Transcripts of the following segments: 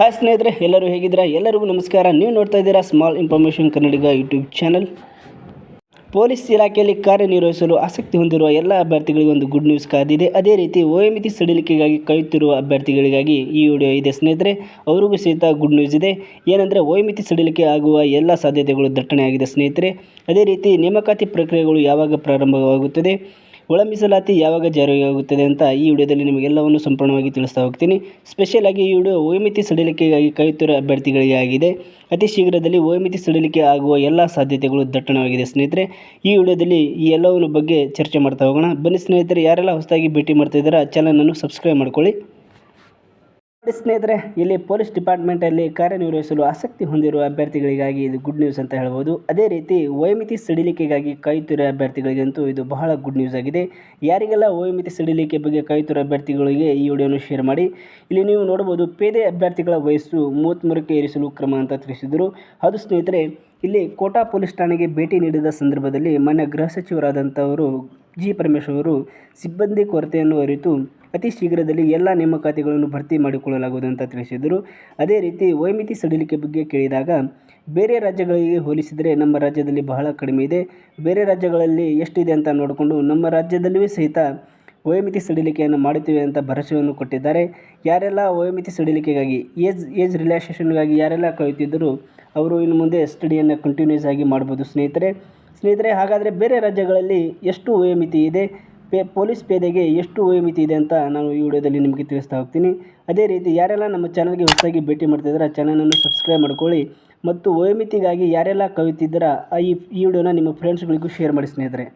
Hi ಸ್ನೇಹಿತರೆ, ಎಲ್ಲರೂ ಹೇಗಿದ್ದೀರಾ? ಎಲ್ಲರಿಗೂ ನಮಸ್ಕಾರ. ನೀವು ನೋಡ್ತಾ ಇದ್ದೀರಾ small information Kannadiga YouTube channel police ಇಲಾಖೆಯಲ್ಲಿ ಕಾರ್ಯನಿರ್ವಹಿಸಲು ಆಸಕ್ತಿ ಹೊಂದಿರುವ ಎಲ್ಲ ಅಭ್ಯರ್ಥಿಗಳಿಗೆ ಒಂದು ಗುಡ್ ನ್ಯೂಸ್ ಕಾದಿದೆ. ಅದೇ ರೀತಿ ಓಎಮಿತಿ ಸಡಿಲಿಕೆಗಾಗಿ ಕಾಯುತ್ತಿರುವ ಅಭ್ಯರ್ಥಿಗಳಿಗಾಗಿ ಈ ವಿಡಿಯೋ ಇದೆ. ಸ್ನೇಹಿತರೆ, ಅವರಿಗೂ ಸಹಿತ ಗುಡ್ ನ್ಯೂಸ್ ಇದೆ. ಏನಂದರೆ ಓಎಮಿತಿ ಸಡಿಲಿಕೆ ಆಗುವ ಎಲ್ಲ ಸಾಧ್ಯತೆಗಳು ದಟ್ಟಣೆಯಾಗಿದೆ ಸ್ನೇಹಿತರೆ. ಅದೇ ರೀತಿ ನೇಮಕಾತಿ ಪ್ರಕ್ರಿಯೆಗಳು ಯಾವಾಗ ಪ್ರಾರಂಭವಾಗುತ್ತದೆ? ಒಳ ಮೀಸಲಾತಿ ಯಾವಾಗ ಜಾರಿಯಾಗುತ್ತದೆ ಅಂತ ಈ ವಿಡಿಯೋದಲ್ಲಿ ನಿಮಗೆಲ್ಲವನ್ನು ಸಂಪೂರ್ಣವಾಗಿ ತಿಳಿಸ್ತಾ ಹೋಗ್ತೀನಿ. ಸ್ಪೆಷಲ್ ಆಗಿ ಈ ವಿಡಿಯೋ ಓಮಿತಿ ಸಡಿಲಿಕೆಗಾಗಿ ಕಾಯುತ್ತಿರುವ ಅಭ್ಯರ್ಥಿಗಳಿಗೆ ಆಗಿದೆ ಅತಿ ಶೀಘ್ರದಲ್ಲಿ ಓಮಿತಿ ಸಡಿಲಿಕೆ ಆಗುವ ಎಲ್ಲ ಸಾಧ್ಯತೆಗಳು ದಟ್ಟಣವಾಗಿದೆ ಸ್ನೇಹಿತರೆ. ಈ ವಿಡಿಯೋದಲ್ಲಿ ಈ ಎಲ್ಲವನ್ನು ಬಗ್ಗೆ ಚರ್ಚೆ ಮಾಡ್ತಾ ಹೋಗೋಣ. ಬನ್ನಿ ಸ್ನೇಹಿತರೆ, ಯಾರೆಲ್ಲ ಹೊಸದಾಗಿ ಭೇಟಿ ಮಾಡ್ತಾ ಇದ್ದೀರಾ ಚಾನಲನ್ನು ಸಬ್ಸ್ಕ್ರೈಬ್ ಮಾಡ್ಕೊಳ್ಳಿ. ಸ್ನೇಹಿತರೆ, ಇಲ್ಲಿ ಪೊಲೀಸ್ ಡಿಪಾರ್ಟ್ಮೆಂಟಲ್ಲಿ ಕಾರ್ಯನಿರ್ವಹಿಸಲು ಆಸಕ್ತಿ ಹೊಂದಿರುವ ಅಭ್ಯರ್ಥಿಗಳಿಗಾಗಿ ಇದು ಗುಡ್ ನ್ಯೂಸ್ ಅಂತ ಹೇಳ್ಬೋದು. ಅದೇ ರೀತಿ ವಯೋಮಿತಿ ಸಡಿಲಿಕೆಗಾಗಿ ಕಾಯುತ್ತಿರುವ ಅಭ್ಯರ್ಥಿಗಳಿಗಂತೂ ಇದು ಬಹಳ ಗುಡ್ ನ್ಯೂಸ್ ಆಗಿದೆ. ಯಾರಿಗೆಲ್ಲ ವಯೋಮಿತಿ ಸಡಿಲಿಕೆ ಬಗ್ಗೆ ಕಾಯುತ್ತಿರುವ ಅಭ್ಯರ್ಥಿಗಳಿಗೆ ಈ ವಿಡಿಯೋನ ಶೇರ್ ಮಾಡಿ. ಇಲ್ಲಿ ನೀವು ನೋಡಬಹುದು ಪೇದೆ ಅಭ್ಯರ್ಥಿಗಳ ವಯಸ್ಸು ಮೂವತ್ತ್ಮೂರಕ್ಕೆ ಏರಿಸಲು ಕ್ರಮ ಅಂತ ತಿಳಿಸಿದರು. ಅದು ಸ್ನೇಹಿತರೆ, ಇಲ್ಲಿ ಕೋಟಾ ಪೊಲೀಸ್ ಠಾಣೆಗೆ ಭೇಟಿ ನೀಡಿದ ಸಂದರ್ಭದಲ್ಲಿ ಮಾನ್ಯ ಗೃಹ ಸಚಿವರಾದಂಥವರು ಜಿ ಪರಮೇಶ್ವರ್ ಅವರು ಸಿಬ್ಬಂದಿ ಕೊರತೆಯನ್ನು ಅರಿತು ಅತಿ ಶೀಘ್ರದಲ್ಲಿ ಎಲ್ಲ ನೇಮಕಾತಿಗಳನ್ನು ಭರ್ತಿ ಮಾಡಿಕೊಳ್ಳಲಾಗುವುದು ಅಂತ ತಿಳಿಸಿದರು. ಅದೇ ರೀತಿ ವೈಮಿತಿ ಸಡಿಲಿಕೆ ಬಗ್ಗೆ ಕೇಳಿದಾಗ, ಬೇರೆ ರಾಜ್ಯಗಳಿಗೆ ಹೋಲಿಸಿದರೆ ನಮ್ಮ ರಾಜ್ಯದಲ್ಲಿ ಬಹಳ ಕಡಿಮೆ ಇದೆ. ಬೇರೆ ರಾಜ್ಯಗಳಲ್ಲಿ ಎಷ್ಟಿದೆ ಅಂತ ನೋಡಿಕೊಂಡು ನಮ್ಮ ರಾಜ್ಯದಲ್ಲಿಯೂ ಸಹಿತ ವಯೋಮಿತಿ ಸಡಿಲಿಕೆಯನ್ನು ಮಾಡುತ್ತೇವೆ ಅಂತ ಭರವಸೆಯನ್ನು ಕೊಟ್ಟಿದ್ದಾರೆ. ಯಾರೆಲ್ಲ ವಯೋಮಿತಿ ಸಡಿಲಿಕೆಗಾಗಿ, ಏಜ್ ಏಜ್ ರಿಲ್ಯಾಕ್ಸೇಷನ್ಗಾಗಿ ಯಾರೆಲ್ಲ ಕಾಯುತ್ತಿದ್ದರೂ, ಅವರು ಇನ್ನು ಮುಂದೆ ಸ್ಟಡಿಯನ್ನು ಕಂಟಿನ್ಯೂಸ್ ಆಗಿ ಮಾಡ್ಬೋದು ಸ್ನೇಹಿತರೆ. ಸ್ನೇಹಿತರೆ, ಹಾಗಾದರೆ ಬೇರೆ ರಾಜ್ಯಗಳಲ್ಲಿ ಎಷ್ಟು ವಯೋಮಿತಿ ಇದೆ? ಪೇ, ಪೊಲೀಸ್ ಪೇದೆಗೆ ಎಷ್ಟು ವಯೋಮಿತಿ ಇದೆ ಅಂತ ನಾನು ಈ ವಿಡಿಯೋದಲ್ಲಿ ನಿಮಗೆ ತಿಳಿಸ್ತಾ ಹೋಗ್ತೀನಿ. ಅದೇ ರೀತಿ ಯಾರೆಲ್ಲ ನಮ್ಮ ಚಾನಲ್ಗೆ ಹೊಸದಾಗಿ ಭೇಟಿ ಮಾಡ್ತಿದ್ದಾರೆ ಚಾನಲನ್ನು ಸಬ್ಸ್ಕ್ರೈಬ್ ಮಾಡ್ಕೊಳ್ಳಿ. ಮತ್ತು ವಯೋಮಿತಿಗಾಗಿ ಯಾರೆಲ್ಲ ಕವಿತಿದ್ದೀರಾ ಈ ಈ ವಿಡಿಯೋನ ನಿಮ್ಮ ಫ್ರೆಂಡ್ಸ್ಗಳಿಗೂ ಶೇರ್ ಮಾಡಿ ಸ್ನೇಹಿತರೆ.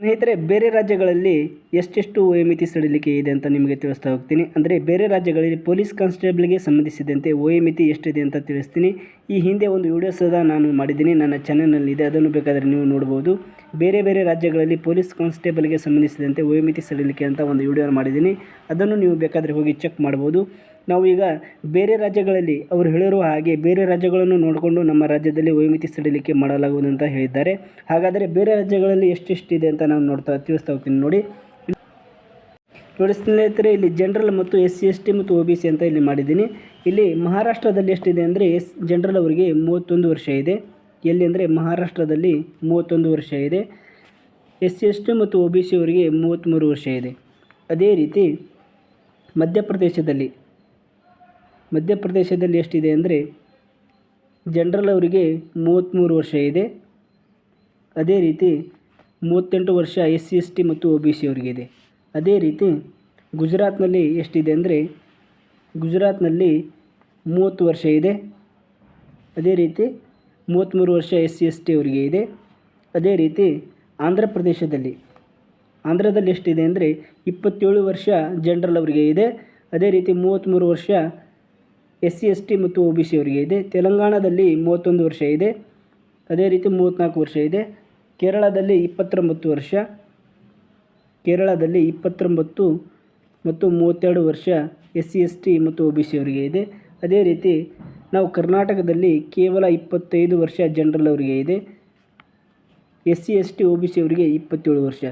ಸ್ನೇಹಿತರೆ, ಬೇರೆ ರಾಜ್ಯಗಳಲ್ಲಿ ಎಷ್ಟೆಷ್ಟು ವಯೋಮಿತಿ ಸಡಿಲಿಕೆ ಇದೆ ಅಂತ ನಿಮಗೆ ತಿಳಿಸ್ತಾ ಹೋಗ್ತೀನಿ. ಅಂದರೆ ಬೇರೆ ರಾಜ್ಯಗಳಲ್ಲಿ ಪೊಲೀಸ್ ಕಾನ್ಸ್ಟೇಬಲ್ಗೆ ಸಂಬಂಧಿಸಿದಂತೆ ವಯೋಮಿತಿ ಎಷ್ಟಿದೆ ಅಂತ ತಿಳಿಸ್ತೀನಿ. ಈ ಹಿಂದೆ ಒಂದು ವಿಡಿಯೋ ಸಹ ನಾನು ಮಾಡಿದ್ದೀನಿ. ನನ್ನ ಚಾನಲ್ನಲ್ಲಿದೆ. ಅದನ್ನು ಬೇಕಾದರೆ ನೀವು ನೋಡ್ಬೋದು. ಬೇರೆ ಬೇರೆ ರಾಜ್ಯಗಳಲ್ಲಿ ಪೊಲೀಸ್ ಕಾನ್ಸ್ಟೇಬಲ್ಗೆ ಸಂಬಂಧಿಸಿದಂತೆ ವಯೋಮಿತಿ ಸಡಿಲಿಕೆ ಅಂತ ಒಂದು ವಿಡಿಯೋ ಮಾಡಿದ್ದೀನಿ. ಅದನ್ನು ನೀವು ಬೇಕಾದರೆ ಹೋಗಿ ಚೆಕ್ ಮಾಡ್ಬೋದು. ನಾವು ಈಗ ಬೇರೆ ರಾಜ್ಯಗಳಲ್ಲಿ ಅವರು ಹೇಳಿರುವ ಹಾಗೆ ಬೇರೆ ರಾಜ್ಯಗಳನ್ನು ನೋಡಿಕೊಂಡು ನಮ್ಮ ರಾಜ್ಯದಲ್ಲಿ ವೈಮಿತಿ ಸಡಿಲಿಕೆ ಮಾಡಲಾಗುವುದು ಅಂತ ಹೇಳಿದ್ದಾರೆ. ಹಾಗಾದರೆ ಬೇರೆ ರಾಜ್ಯಗಳಲ್ಲಿ ಎಷ್ಟೆಷ್ಟಿದೆ ಅಂತ ನಾನು ನೋಡ್ತಾ ತಿಳಿಸ್ತಾ ಹೋಗ್ತೀನಿ ನೋಡಿ. ನೋಡಿ ಸ್ನೇಹಿತರೆ, ಇಲ್ಲಿ ಜನರಲ್ ಮತ್ತು ಎಸ್ ಸಿ ಎಸ್ ಟಿ ಮತ್ತು ಒ ಬಿ ಸಿ ಅಂತ ಇಲ್ಲಿ ಮಾಡಿದ್ದೀನಿ. ಇಲ್ಲಿ ಮಹಾರಾಷ್ಟ್ರದಲ್ಲಿ ಎಷ್ಟಿದೆ ಅಂದರೆ ಎಸ್ ಜನರಲ್ ಅವರಿಗೆ ಮೂವತ್ತೊಂದು ವರ್ಷ ಇದೆ. ಎಲ್ಲಿ ಅಂದರೆ ಮಹಾರಾಷ್ಟ್ರದಲ್ಲಿ ಮೂವತ್ತೊಂದು ವರ್ಷ ಇದೆ. ಎಸ್ ಸಿ ಎಸ್ ಟಿ ಮತ್ತು ಒ ಬಿ ಸಿ ಅವರಿಗೆ ಮೂವತ್ತ್ಮೂರು ವರ್ಷ ಇದೆ. ಅದೇ ರೀತಿ ಮಧ್ಯಪ್ರದೇಶದಲ್ಲಿ ಮಧ್ಯಪ್ರದೇಶದಲ್ಲಿ ಎಷ್ಟಿದೆ ಅಂದರೆ ಜನರಲ್ ಅವರಿಗೆ ಮೂವತ್ತ್ಮೂರು ವರ್ಷ ಇದೆ. ಅದೇ ರೀತಿ ಮೂವತ್ತೆಂಟು ವರ್ಷ ಎಸ್ ಸಿ ಎಸ್ ಟಿ ಮತ್ತು ಒ ಬಿ ಸಿ ಅವರಿಗಿದೆ ಅದೇ ರೀತಿ ಗುಜರಾತ್ನಲ್ಲಿ ಎಷ್ಟಿದೆ ಅಂದರೆ ಗುಜರಾತ್ನಲ್ಲಿ ಮೂವತ್ತು ವರ್ಷ ಇದೆ. ಅದೇ ರೀತಿ ಮೂವತ್ತ್ಮೂರು ವರ್ಷ ಎಸ್ ಸಿ ಎಸ್ ಟಿ ಅವರಿಗೆ ಇದೆ. ಅದೇ ರೀತಿ ಆಂಧ್ರ ಪ್ರದೇಶದಲ್ಲಿ, ಆಂಧ್ರದಲ್ಲಿ ಎಷ್ಟಿದೆ ಅಂದರೆ ಇಪ್ಪತ್ತೇಳು ವರ್ಷ ಜನರಲ್ ಅವರಿಗೆ ಇದೆ. ಅದೇ ರೀತಿ ಮೂವತ್ತ್ಮೂರು ವರ್ಷ ಎಸ್ ಸಿ ಎಸ್ ಟಿ ಮತ್ತು ಒ ಬಿ ಸಿ ಅವರಿಗೆ ಇದೆ. ತೆಲಂಗಾಣದಲ್ಲಿ ಮೂವತ್ತೊಂದು ವರ್ಷ ಇದೆ. ಅದೇ ರೀತಿ ಮೂವತ್ತ್ನಾಲ್ಕು ವರ್ಷ ಇದೆ. ಕೇರಳದಲ್ಲಿ ಇಪ್ಪತ್ತೊಂಬತ್ತು ವರ್ಷ, ಕೇರಳದಲ್ಲಿ ಇಪ್ಪತ್ತೊಂಬತ್ತು ಮತ್ತು ಮೂವತ್ತೆರಡು ವರ್ಷ ಎಸ್ ಸಿ ಎಸ್ ಟಿ ಮತ್ತು ಒ ಬಿ ಸಿ ಅವರಿಗೆ ಇದೆ. ಅದೇ ರೀತಿ ನಾವು ಕರ್ನಾಟಕದಲ್ಲಿ ಕೇವಲ ಇಪ್ಪತ್ತೈದು ವರ್ಷ ಜನರಲ್ ಅವರಿಗೆ ಇದೆ. S C S T O B C ಅವರಿಗೆ ಇಪ್ಪತ್ತೇಳು ವರ್ಷ.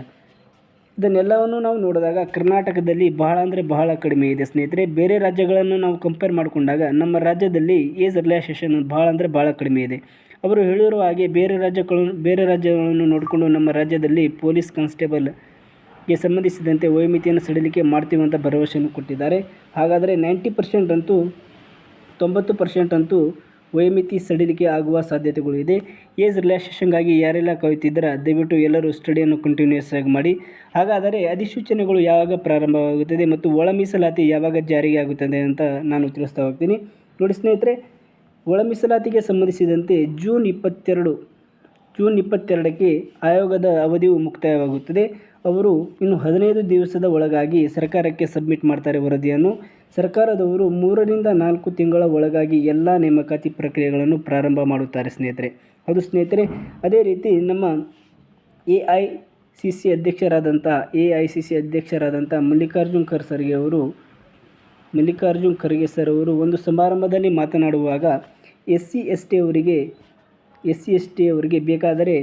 ಇದನ್ನೆಲ್ಲವನ್ನು ನಾವು ನೋಡಿದಾಗ ಕರ್ನಾಟಕದಲ್ಲಿ ಬಹಳ ಅಂದರೆ ಬಹಳ ಕಡಿಮೆ ಇದೆ. ಸ್ನೇಹಿತರೆ, ಬೇರೆ ರಾಜ್ಯಗಳನ್ನು ನಾವು ಕಂಪೇರ್ ಮಾಡಿಕೊಂಡಾಗ ನಮ್ಮ ರಾಜ್ಯದಲ್ಲಿ ಏಜ್ ರಿಲ್ಯಾಕ್ಸೇಷನ್ ಭಾಳ ಅಂದರೆ ಭಾಳ ಕಡಿಮೆ ಇದೆ. ಅವರು ಹೇಳಿರುವ ಹಾಗೆ ಬೇರೆ ರಾಜ್ಯಗಳು, ಬೇರೆ ರಾಜ್ಯಗಳನ್ನು ನೋಡಿಕೊಂಡು ನಮ್ಮ ರಾಜ್ಯದಲ್ಲಿ ಪೊಲೀಸ್ ಕಾನ್ಸ್ಟೇಬಲ್ಗೆ ಸಂಬಂಧಿಸಿದಂತೆ ವಯೋಮಿತಿಯನ್ನು ಸಡಿಲಿಕೆ ಮಾಡ್ತೀವಿ ಅಂತ ಭರವಸೆಯನ್ನು ಕೊಟ್ಟಿದ್ದಾರೆ. ಹಾಗಾದರೆ ನೈಂಟಿ ಪರ್ಸೆಂಟ್ ಅಂತೂ, ತೊಂಬತ್ತು ಪರ್ಸೆಂಟ್ ಅಂತೂ ವಯೋಮಿತಿ ಸಡಿಲಿಕೆ ಆಗುವ ಸಾಧ್ಯತೆಗಳು ಇದೆ. ಏಜ್ ರಿಲ್ಯಾಕ್ಸೇಷನ್ಗಾಗಿ ಯಾರೆಲ್ಲ ಕಾಯುತ್ತಿದ್ದೀರಾ? ದಯವಿಟ್ಟು ಎಲ್ಲರೂ ಸ್ಟಡಿಯನ್ನು ಕಂಟಿನ್ಯೂಸ್ ಆಗಿ ಮಾಡಿ. ಹಾಗಾದರೆ ಅಧಿಸೂಚನೆಗಳು ಯಾವಾಗ ಪ್ರಾರಂಭವಾಗುತ್ತದೆ ಮತ್ತು ಒಳ ಮೀಸಲಾತಿ ಯಾವಾಗ ಜಾರಿಗೆ ಆಗುತ್ತದೆ ಅಂತ ನಾನು ತಿಳಿಸ್ತಾ ಹೋಗ್ತೀನಿ. ನೋಡಿ ಸ್ನೇಹಿತರೆ, ಒಳ ಮೀಸಲಾತಿಗೆ ಸಂಬಂಧಿಸಿದಂತೆ ಜೂನ್ ಇಪ್ಪತ್ತೆರಡು ಜೂನ್ ಇಪ್ಪತ್ತೆರಡಕ್ಕೆ ಆಯೋಗದ ಅವಧಿಯು ಮುಕ್ತಾಯವಾಗುತ್ತದೆ. ಅವರು ಇನ್ನು ಹದಿನೈದು ದಿವಸದ ಒಳಗಾಗಿ ಸರ್ಕಾರಕ್ಕೆ ಸಬ್ಮಿಟ್ ಮಾಡ್ತಾರೆ ವರದಿಯನ್ನು. ಸರ್ಕಾರದವರು ಮೂರರಿಂದ ನಾಲ್ಕು ತಿಂಗಳ ಒಳಗಾಗಿ ಎಲ್ಲ ನೇಮಕಾತಿ ಪ್ರಕ್ರಿಯೆಗಳನ್ನು ಪ್ರಾರಂಭ ಮಾಡುತ್ತಾರೆ ಸ್ನೇಹಿತರೆ. ಅದು ಸ್ನೇಹಿತರೆ, ಅದೇ ರೀತಿ ನಮ್ಮ ಎ ಐ ಸಿ ಸಿ ಅಧ್ಯಕ್ಷರಾದಂಥ, ಎ ಐ ಸಿ ಸಿ ಅಧ್ಯಕ್ಷರಾದಂಥ ಮಲ್ಲಿಕಾರ್ಜುನ್ ಖರ್ಗೆ ಅವರು, ಮಲ್ಲಿಕಾರ್ಜುನ್ ಖರ್ಗೆ ಸರ್ ಅವರು ಒಂದು ಸಮಾರಂಭದಲ್ಲಿ ಮಾತನಾಡುವಾಗ ಎಸ್ ಸಿ ಎಸ್ ಟಿ ಅವರಿಗೆ ಎಸ್ ಸಿ ಎಸ್ ಟಿ ಅವರಿಗೆ ಬೇಕಾದರೆ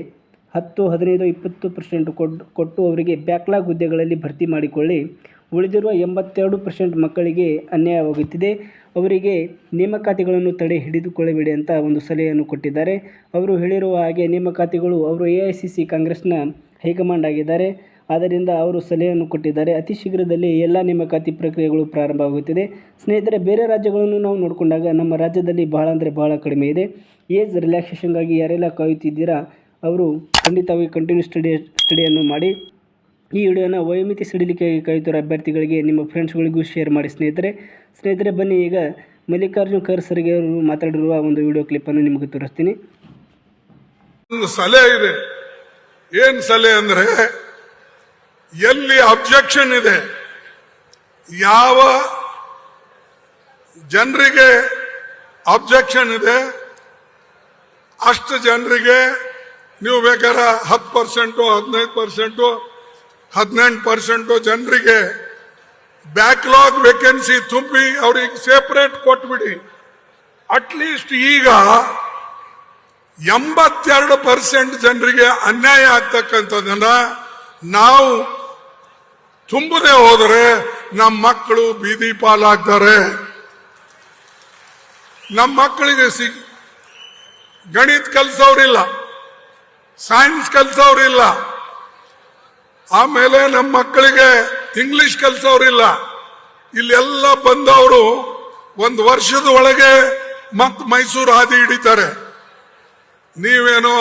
ಹತ್ತು, ಹದಿನೈದು, ಇಪ್ಪತ್ತು ಪರ್ಸೆಂಟ್ ಕೊಟ್ಟು ಕೊಟ್ಟು ಅವರಿಗೆ ಬ್ಯಾಕ್ಲಾಗ್ ಹುದ್ದೆಗಳಲ್ಲಿ ಭರ್ತಿ ಮಾಡಿಕೊಳ್ಳಿ. ಉಳಿದಿರುವ ಎಂಬತ್ತೆರಡು ಪರ್ಸೆಂಟ್ ಮಕ್ಕಳಿಗೆ ಅನ್ಯಾಯವಾಗುತ್ತಿದೆ. ಅವರಿಗೆ ನೇಮಕಾತಿಗಳನ್ನು ತಡೆ ಹಿಡಿದುಕೊಳ್ಳಬೇಡಿ ಅಂತ ಒಂದು ಸಲಹೆಯನ್ನು ಕೊಟ್ಟಿದ್ದಾರೆ. ಅವರು ಹೇಳಿರುವ ಹಾಗೆ ನೇಮಕಾತಿಗಳು ಅವರು ಎ ಐ ಸಿ ಸಿ ಕಾಂಗ್ರೆಸ್ನ ಹೈಕಮಾಂಡ್ ಆಗಿದ್ದಾರೆ. ಆದ್ದರಿಂದ ಅವರು ಸಲಹೆಯನ್ನು ಕೊಟ್ಟಿದ್ದಾರೆ. ಅತಿ ಶೀಘ್ರದಲ್ಲಿ ಎಲ್ಲ ನೇಮಕಾತಿ ಪ್ರಕ್ರಿಯೆಗಳು ಪ್ರಾರಂಭವಾಗುತ್ತಿದೆ. ಸ್ನೇಹಿತರೆ, ಬೇರೆ ರಾಜ್ಯಗಳನ್ನು ನಾವು ನೋಡಿಕೊಂಡಾಗ ನಮ್ಮ ರಾಜ್ಯದಲ್ಲಿ ಬಹಳ ಅಂದರೆ ಬಹಳ ಕಡಿಮೆ ಇದೆ. ಏಜ್ ರಿಲ್ಯಾಕ್ಸೇಷನ್ಗಾಗಿ ಯಾರೆಲ್ಲ ಕಾಯುತ್ತಿದ್ದೀರಾ, ಅವರು ಖಂಡಿತವಾಗಿ ಕಂಟಿನ್ಯೂ ಸ್ಟಡಿ, ಸ್ಟಡಿಯನ್ನು ಮಾಡಿ. ಈ ವಿಡಿಯೋನ ವಯೋಮಿತಿ ಸಿಡಿಲಿಕ್ಕೆ ಕಾಯುತ್ತಿರೋ ಅಭ್ಯರ್ಥಿಗಳಿಗೆ, ನಿಮ್ಮ ಫ್ರೆಂಡ್ಸ್ಗಳಿಗೂ ಶೇರ್ ಮಾಡಿ ಸ್ನೇಹಿತರೆ. ಸ್ನೇಹಿತರೆ, ಬನ್ನಿ ಈಗ ಮಲ್ಲಿಕಾರ್ಜುನ್ ಖರ್ಸರ್ಗೆ ಅವರು ಮಾತಾಡಿರುವ ಒಂದು ವಿಡಿಯೋ ಕ್ಲಿಪ್ಪನ್ನು ನಿಮಗೆ ತೋರಿಸ್ತೀನಿ. ಸಲಹೆ ಇದೆ. ಏನ್ ಸಲಹೆ ಅಂದ್ರೆ ಎಲ್ಲಿ ಅಬ್ಜೆಕ್ಷನ್ ಇದೆ? ಯಾವ ಜನರಿಗೆ ಅಬ್ಜೆಕ್ಷನ್ ಇದೆ? ಅಷ್ಟು ಜನರಿಗೆ ನೀವು ಬೇಕಾದ್ರೆ ಹತ್ತು ಪರ್ಸೆಂಟು ಹದಿನೈದು ಪರ್ಸೆಂಟು ಹದಿನೆಂಟು ಪರ್ಸೆಂಟು ಜನರಿಗೆ ಬ್ಯಾಕ್ಲಾಗ್ ವೇಕೆನ್ಸಿ ತುಂಬಿ ಅವ್ರಿಗೆ ಸೆಪರೇಟ್ ಕೊಟ್ಬಿಡಿ. ಅಟ್ಲೀಸ್ಟ್ ಈಗ ಎಂಬತ್ತೆರಡು ಪರ್ಸೆಂಟ್ ಜನರಿಗೆ ಅನ್ಯಾಯ ಆಗ್ತಕ್ಕಂಥದ್ದನ್ನ ನಾವು ತುಂಬದೆ ಹೋದರೆ ನಮ್ಮ ಮಕ್ಕಳು ಬೀದಿ ಪಾಲಾಗ್ತಾರೆ. ನಮ್ಮ ಮಕ್ಕಳಿಗೆ ಸಿ, ಗಣಿತ ಕಲಿಸೋರಿಲ್ಲ ಸೈನ್ಸ್ ಕಲಿಸೋರಿಲ್ಲ ಆಮೇಲೆ ನಮ್ಮ ಮಕ್ಕಳಿಗೆ ಇಂಗ್ಲಿಷ್ ಕಲಿಸೋರಿಲ್ಲ ಇಲ್ಲೆಲ್ಲ ಬಂದವರು ಒಂದು ವರ್ಷದ ಒಳಗೆ ಮತ್ ಮೈಸೂರು ಹಾದಿ ಹಿಡಿತಾರೆ. ನೀವೇನೋ